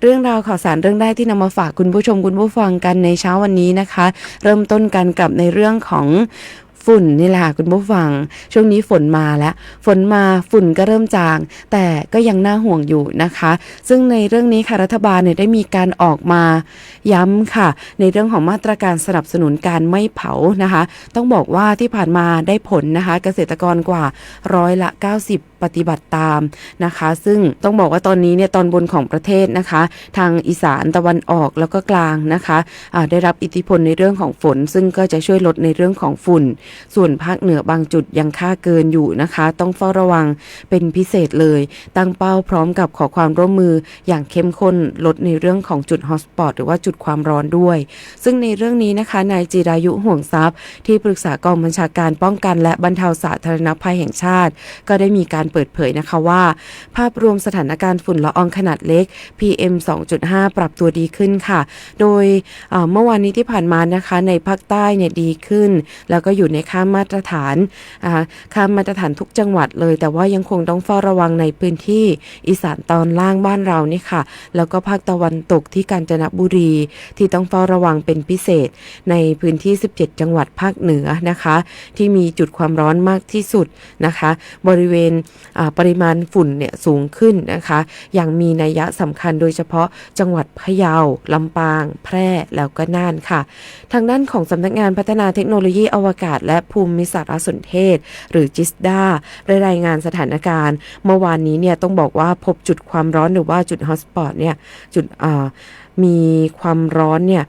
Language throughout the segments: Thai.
เรื่องราวข่าวสารเรื่องแรกที่นำมาฝากคุณผู้ชมคุณผู้ฟังกันในเช้าวันนี้นะคะ เริ่มต้นกันกับในเรื่องของ ฝุ่นนี่แหละคุณผู้ฟัง ช่วงนี้ฝนมาแล้ว ฝนมาฝุ่นก็เริ่มจาง แต่ก็ยังน่าห่วงอยู่นะคะ ซึ่งในเรื่องนี้ค่ะรัฐบาลเนี่ยได้มีการออกมาย้ำค่ะ ในเรื่องของมาตรการสนับสนุนการไม่เผานะคะ ต้องบอกว่าที่ผ่านมาได้ผลนะคะ เกษตรกรกว่าร้อยละ 90ปฏิบัติตามนะคะ ซึ่งต้องบอกว่าตอนนี้เนี่ยตอนบนของประเทศนะคะ ทางอีสานตะวันออกแล้วก็กลางนะคะะได้รับอิทธิพลในเรื่องของฝน ซึ่งก็จะช่วยลดในเรื่องของฝุ่นส่วนภาคเหนือบางจุดยังค่าเกินอยู่นะคะ ต้องเฝ้าระวังเป็นพิเศษเลย ตั้งเป้าพร้อมกับขอความร่วมมืออย่างเข้มข้นลดในเรื่องของจุดฮอสปอตหรือว่าจุดความร้อนด้วย ซึ่งในเรื่องนี้นะคะนายจิรายุห่วงทรัพย์ ที่ปรึกษากองบัญชาการป้องกัน และบรรเทาสาธารณภัยแห่งชาติ ก็ได้มีการเปิดเผยนะคะว่า ภาพรวมสถานการณ์ฝุ่นละอองขนาดเล็ก PM 2.5 ปรับตัวดีขึ้นค่ะ โดยเมื่อวานนี้ที่ผ่านมานะคะในภาคใต้เนี่ยดีขึ้น แล้วก็อยู่ในค่ามาตรฐานค่ามาตรฐานทุกจังหวัดเลย แต่ว่ายังคงต้องเฝ้าระวังในพื้นที่อีสานตอนล่างบ้านเรานี่ค่ะ แล้วก็ภาคตะวันตกที่กาญจนบุรีที่ต้องเฝ้าระวังเป็นพิเศษ ในพื้นที่ 17 จังหวัดภาคเหนือนะคะ ที่มีจุดความร้อนมากที่สุดนะคะ บริเวณปริมาณฝุ่นเนี่ยสูงขึ้นนะคะ อย่างมีนัยยะสำคัญโดยเฉพาะจังหวัดพะเยาลำปาง แพร่แล้วก็น่านค่ะ ทางด้านของสำนักงานพัฒนาเทคโนโลยีอวกาศและภูมิสารสนเทศ หรือจิสดาได้รายงานสถานการณ์ เมื่อวานนี้เนี่ยต้องบอกว่าพบจุดความร้อนหรือว่าจุดฮอตสปอตเนี่ยจุดมีความร้อนเนี่ย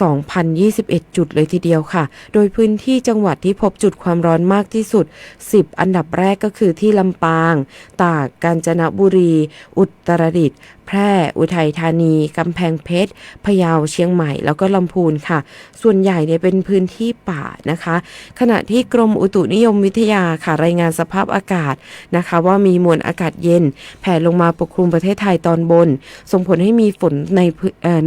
2,021 จุดเลยทีเดียวค่ะ โดยพื้นที่จังหวัดที่พบจุดความร้อนมากที่สุด 10 อันดับแรกก็คือที่ลำปาง ตาก กาญจนบุรี อุตรดิตถ์แพร่ อุทัยธานี กำแพงเพชร พะเยา เชียงใหม่ แล้วก็ลำพูนค่ะ ส่วนใหญ่เนี่ยเป็นพื้นที่ป่านะคะ ขณะที่กรมอุตุนิยมวิทยาค่ะรายงานสภาพอากาศนะคะ ว่ามีมวลอากาศเย็น แผ่ลงมาปกคลุมประเทศไทยตอนบน ส่งผลให้มีฝนใน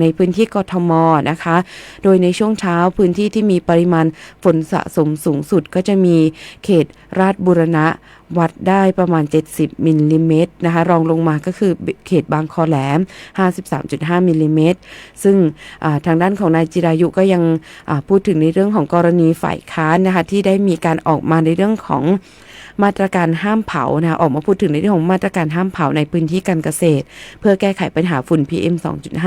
ในพื้นที่กทมนะคะโดยในช่วงเช้าพื้นที่ที่มีปริมาณฝนสะสมสูงสุดก็จะมีเขตราชบุรณะวัดได้ประมาณ 70มิลลิเมตรนะคะ รองลงมาก็คือเขตบางคอแหลม 53.5มิลลิเมตร ซึ่งทางด้านของนายจิรายุก็ยังพูดถึงในเรื่องของกรณีฝ่ายค้านนะคะที่ได้มีการออกมาในเรื่องของมาตรการห้ามเผานะออกมาพูดถึงในเรื่องของมาตรการห้ามเผาในพื้นที่การเกษตร เพื่อแก้ไขปัญหาฝุ่น PM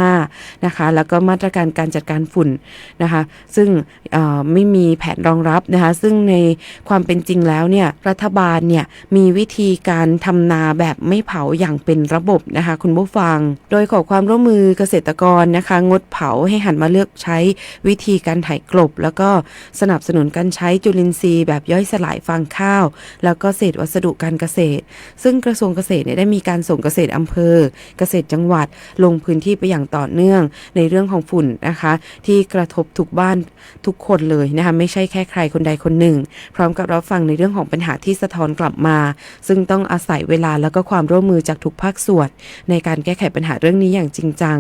2.5 นะคะ แล้วก็มาตรการการจัดการฝุ่นนะคะ ซึ่งไม่มีแผนรองรับนะคะ ซึ่งในความเป็นจริงแล้วเนี่ยรัฐบาลเนี่ยมีวิธีการทำนาแบบไม่เผาอย่างเป็นระบบนะคะ คุณผู้ฟัง โดยขอความร่วมมือเกษตรกรนะคะ งดเผาให้หันมาเลือกใช้วิธีการไถกลบ แล้วก็สนับสนุนการใช้จุลินทรีย์แบบย่อยสลายฟางข้าว แล้วก็เศษวัสดุการเกษตร ซึ่งกระทรวงเกษตรเนี่ยได้มีการส่งเกษตรอำเภอ เกษตรจังหวัดลงพื้นที่ไปอย่างต่อเนื่องในเรื่องของฝุ่นนะคะ ที่กระทบทุกบ้านทุกคนเลยนะคะไม่ใช่แค่ใครคนใดคนหนึ่ง พร้อมกับรับฟังในเรื่องของปัญหาที่สะท้อนกลับมา ซึ่งต้องอาศัยเวลาแล้วก็ความร่วมมือจากทุกภาคส่วน ในการแก้ไขปัญหาเรื่องนี้อย่างจริงจัง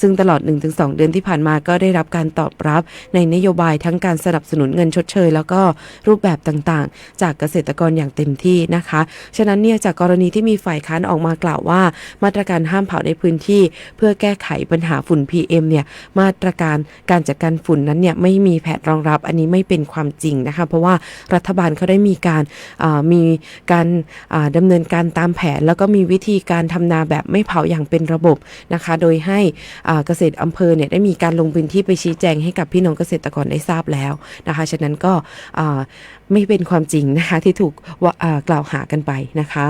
ซึ่งตลอด 1-2 เดือนที่ผ่านมาก็ได้รับการตอบรับในนโยบายทั้งการสนับสนุนเงินชดเชย แล้วก็รูปแบบต่างๆ จากเกษตรกรอย่างเต็มที่นะคะ ฉะนั้นเนี่ยจากกรณีที่มีฝ่ายค้านออกมากล่าวว่า มาตรการห้ามเผาในพื้นที่ เพื่อแก้ไขปัญหาฝุ่น PM เนี่ยมาตรการการจัดการฝุ่นนั้นเนี่ยไม่มีแผนรองรับอันนี้ไม่เป็นความจริงนะคะ เพราะว่ารัฐบาลเขาได้มีการามี การอ่าดำเนินการตามแผน แล้วก็มีวิธีการทำนาแบบไม่เผาอย่างเป็นระบบนะคะ โดยให้เกษตรอำเภอเนี่ยได้มีการลงพื้นที่ไปชี้แจงให้กับพี่น้องเกษตรกรได้ทราบแล้วนะคะ ฉะนั้นก็ไม่เป็นความจริงนะคะที่ถูกกล่าวหากันไปนะคะ